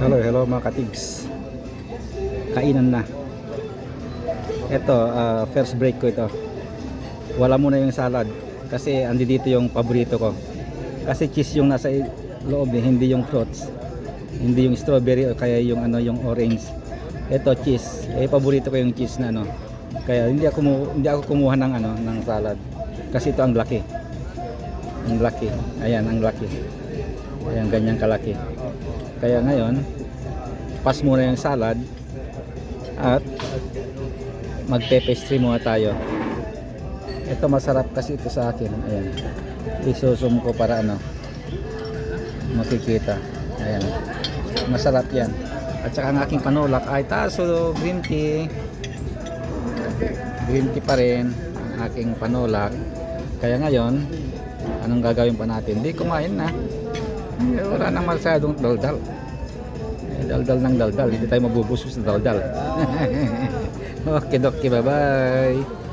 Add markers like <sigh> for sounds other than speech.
Hello, hello mga katigs. Kainan na. Ito, ah, first break ko ito. Wala muna yung salad kasi andi dito yung paborito ko. Kasi cheese yung nasa loob eh, hindi yung fruits. Hindi yung strawberry o kaya yung ano yung orange. Ito cheese. Eh paborito ko yung cheese na ano. Kaya hindi ako hindi ako kumuha ng ano ng salad. Kasi ito ang laki. Ang laki. Ayan, ang laki. Ayan, ganyan kalaki. Kaya ngayon, pas muna yung salad at magpe-pastry muna tayo. Ito masarap kasi ito sa akin. Ayan. Isusum ko para ano makikita. Ayan. Masarap yan. At saka ang aking panulak ay taso green tea. Green tea pa rin ang aking panulak. Kaya ngayon, anong gagawin pa natin? Hindi kumain na. Eh, wala nang masyadong daldal. Eh, daldal ng daldal. Hindi tayo mabubusog sa daldal. <laughs> okay, okay. Bye-bye.